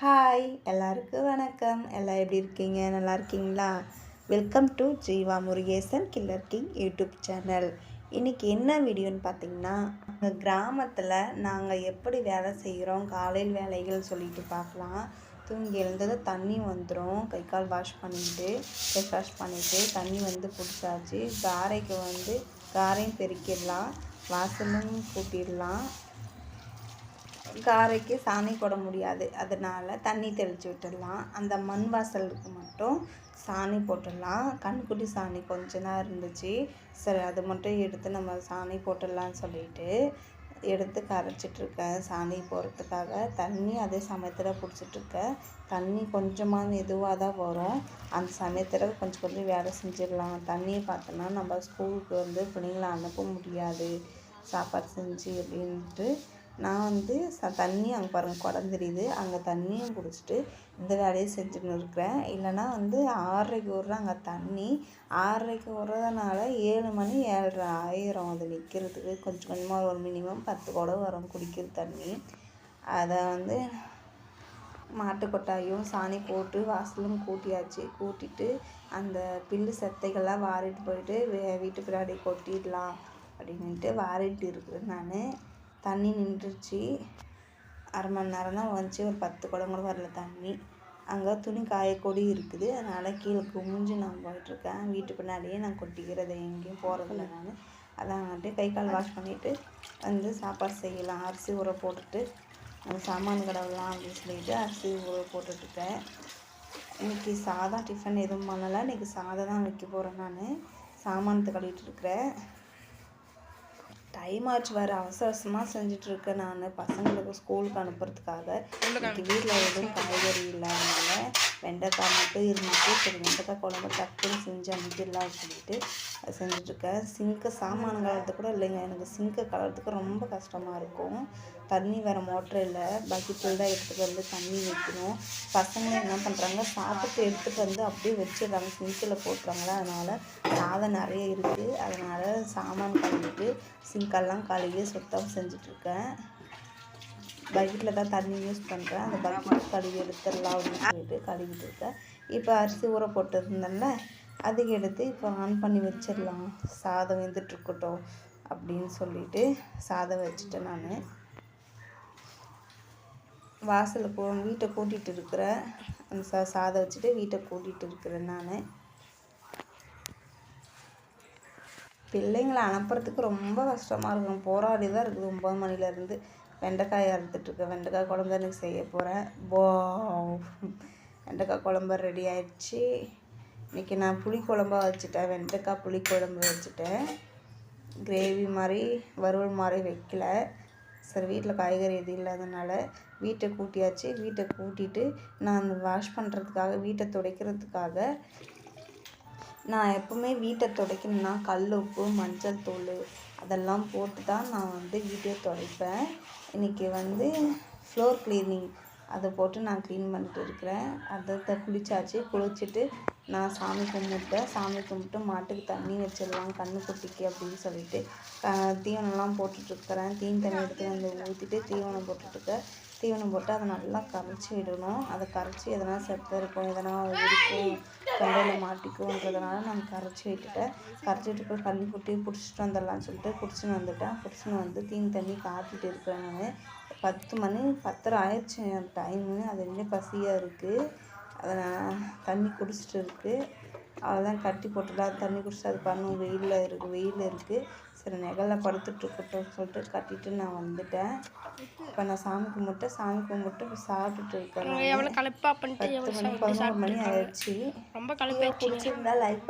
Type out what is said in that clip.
Hi எல்லாருக்கும் வணக்கம். எல்லாம் எப்படி இருக்கீங்க? நல்லா இருக்கீங்களா? Welcome to Jeeva Murugesan killer king YouTube channel இன்றைக்கி என்ன வீடியோன்னு பார்த்தீங்கன்னா எங்கள் கிராமத்தில் நாங்கள் எப்படி வேலை செய்கிறோம் காலையில் வேலைகள் சொல்லிட்டு பார்க்கலாம். தூங்கி எழுந்தது தண்ணி வந்துடும் கை கால் வாஷ் பண்ணிட்டு ஃபேஸ் வாஷ் பண்ணிவிட்டு தண்ணி வந்து பிடிச்சாச்சு காரைக்கு வந்து காரையும் பெருக்கிடலாம். வாசலும் கூட்டிடலாம். காரைக்கு சாணி போட முடியாது. அதனால் தண்ணி தெளித்து விட்டுடலாம். அந்த மண் வாசலுக்கு மட்டும் சாணி போட்டுடலாம். கண்குட்டி சாணி கொஞ்ச நேரம் இருந்துச்சு. சரி அது மட்டும் எடுத்து நம்ம சாணி போட்டுடலான்னு சொல்லிட்டு எடுத்து கரைச்சிட்ருக்கேன் சாணி போடுறதுக்காக தண்ணி அதே சமயத்தில் பிடிச்சிட்ருக்கேன் தண்ணி கொஞ்சமாக மெதுவாக தான் வரும். அந்த சமயத்தில் கொஞ்சம் கொஞ்சம் வேலை செஞ்சிடலாம். தண்ணியை பார்த்தோன்னா நம்ம ஸ்கூலுக்கு வந்து பிள்ளைங்கள அனுப்ப முடியாது. சாப்பாடு செஞ்சு அப்படின்ட்டு நான் வந்து ச தண்ணி அங்கே பாருங்கள் குடம் தெரியுது. அங்கே தண்ணியும் குடிச்சிட்டு இந்த வேலையை செஞ்சுன்னு இருக்கிறேன். இல்லைனா வந்து ஆறரைக்கு விட்றேன் அங்கே தண்ணி. ஆறரைக்கு விட்றதுனால ஏழு மணி ஏழரை ஆயிரம். அது நிற்கிறதுக்கு கொஞ்சம் கொஞ்சமாக ஒரு மினிமம் பத்து குடம் வரும் குடிக்கிற தண்ணி. அதை வந்து மாட்டு கொட்டாயும் சாணி போட்டு வாசலும் கூட்டியாச்சு. கூட்டிட்டு அந்த பில்லு செத்தைகள்லாம் வாரிட்டு போயிட்டு வீட்டு பின்னாடி கொட்டிடலாம் அப்படின்ட்டு வாரிட்டு இருக்கிறேன் நான். தண்ணி நின்றுச்சு. அரை மணி நேரம் தான் வந்துச்சு. ஒரு பத்து குடம் கூட வரல தண்ணி. அங்கே துணி காயக்கூடி இருக்குது. அதனால் கீழே குமிஞ்சு நான் போயிட்டுருக்கேன் வீட்டு பின்னாடியே நான் கொட்டிக்கிறது எங்கேயும் போகிறதில்ல நான். அதான் வந்துட்டு கை கால் வாஷ் பண்ணிவிட்டு வந்து சாப்பாடு செய்யலாம். அரிசி ஊற போட்டுட்டு அந்த சாமான் கடவுலாம் அப்படின்னு சொல்லிட்டு அரிசி ஊற போட்டுட்ருக்கேன் இன்றைக்கி சாதம் டிஃபன் எதுவும் பண்ணலை. இன்றைக்கி சாதம் தான் வைக்க போகிறேன் நான். சாமானத்தை கழுவிட்டு இருக்கிறேன். டைம் ஆச்சு வேறு அவசர அவசரமாக செஞ்சிட்ருக்கேன் நான். பசங்களுக்கு ஸ்கூலுக்கு அனுப்புறதுக்காக. இன்னைக்கு வீட்டில் எதுவும் காய்கறி இல்லாதனால வெண்டைக்காய் மட்டும் இருந்துச்சு. சரி வெண்டைக்காய் குழம்பு டக்குன்னு செஞ்சு அனுப்பிடலாம் சொல்லிட்டு செஞ்சுட்ருக்கேன் சிங்க்கை சாமான கலர்றது கூட இல்லைங்க. எனக்கு சிங்க்கை கலறதுக்கு ரொம்ப கஷ்டமாக இருக்கும். தண்ணி வேறு மோட்ரு இல்லை. பக்கெட்டில் தான் எடுத்துகிட்டு வந்து தண்ணி வைக்கணும். பசங்க என்ன பண்ணுறாங்க சாப்பிட்டு எடுத்துகிட்டு வந்து அப்படியே வச்சிடுறாங்க. சிங்கில் போட்டுறாங்களா? அதனால் சாதம் நிறைய இருக்குது அதனால் சாமான் கழுவிட்டு சிங்கெல்லாம் கழுவி சுத்தம் செஞ்சிட்ருக்கேன் பக்கெட்டில் தான் தண்ணி யூஸ் பண்ணுறேன் அந்த பக்கெட் கழுவி எடுத்துடலாம் அப்படின்னு சொல்லிட்டு கழுவிட்டு இருக்கேன். இப்போ அரிசி ஊற போட்டிருந்தேன்ல அதுக்கு எடுத்து இப்போ ஆன் பண்ணி வச்சிடலாம். சாதம் வெந்துட்டுருக்கட்டும் அப்படின்னு சொல்லிட்டு சாதம் வச்சுட்டேன் நான். வாசலில் போ வீட்டை கூட்டிகிட்டு இருக்கிறேன் அந்த சா சாதம் வச்சுட்டு வீட்டை கூட்டிகிட்டு இருக்கிறேன் நான். பிள்ளைங்களை அனுப்புறதுக்கு ரொம்ப கஷ்டமாக இருக்கும். போராடி தான் இருக்குது ஒம்பது மணிலேருந்து வெண்டைக்காய் அறுத்துட்ருக்கேன் வெண்டைக்காய் குழம்பு எனக்கு செய்ய போகிறேன் போ வெண்டைக்காய் குழம்பு ரெடி ஆயிடுச்சு. இன்றைக்கி நான் புளி வச்சுட்டேன். வெண்டைக்காய் புளி குழம்பு வச்சுட்டேன். கிரேவி மாதிரி வறுவல் மாதிரி வைக்கல. சரி வீட்டில் காய்கறி எதுவும் இல்லாதனால வீட்டை கூட்டியாச்சு. வீட்டை கூட்டிட்டு நான் வாஷ் பண்ணுறதுக்காக வீட்டை துடைக்கிறதுக்காக நான் எப்போவுமே வீட்டை துடைக்கணுன்னா கல் உப்பு மஞ்சள் தூள் அதெல்லாம் போட்டு தான் நான் வந்து வீட்டை துடைப்பேன். இன்றைக்கி வந்து ஃப்ளோர் க்ளீனிங் அதை போட்டு நான் க்ளீன் பண்ணிட்டு இருக்கிறேன். அதை குளிச்சாச்சு. குளிச்சுட்டு நான் சாமி கும்பிட்டேன். சாமி கும்பிட்டு மாட்டுக்கு தண்ணி வச்சிடலாம். கன்றுக்குட்டிக்கு அப்படின்னு சொல்லிட்டு தீவனம்லாம் போட்டுட்ருக்கிறேன் தீன் தண்ணி எடுத்து வந்து ஊற்றிட்டு தீவனம் போட்டுட்ருக்கேன் தீவனம் போட்டு அதை நல்லா கரைச்சி விடணும். அதை கரைச்சி எதனா செத்த இருக்கும் எதனா இருக்கும் தொண்டையில் மாட்டிக்குன்றதுனால நான் கரைச்சி விட்டுட்டேன். கரைச்சி விட்டு போய் கன்றுக்குட்டி பிடிச்சிட்டு வந்துடலான்னு சொல்லிட்டு பிடிச்சின்னு வந்துட்டேன். பிடிச்சின்னு வந்து தீன் தண்ணி காட்டிட்டு இருக்கிறேன் நான். பத்து மணி பத்தரை ஆயிடுச்சு. டைமு அது இன்னும் பசியாக இருக்குது அதை நான் தண்ணி குடிச்சிட்டு இருக்குது அவ்வளோதான் கட்டி போட்டுலாம் தண்ணி குடிச்சிட்டு அது பண்ணும் வெயிலில் இருக்குது வெயில் இருக்குது சரி நெகலில் படுத்துட்ருக்கட்டும் சொல்லிட்டு கட்டிட்டு நான் வந்துட்டேன். இப்போ நான் சாமி கும்பிட்டு சாமி கும்பிட்டு இப்போ சாப்பிட்டுட்டு இருக்கேன் எவ்வளோ களைப்பா பண்ணிட்டு பத்து மணி பதினோரு மணி ஆயிடுச்சு. ரொம்ப களைப்பாயிடுச்சு பிடிச்சிருந்தா லைக்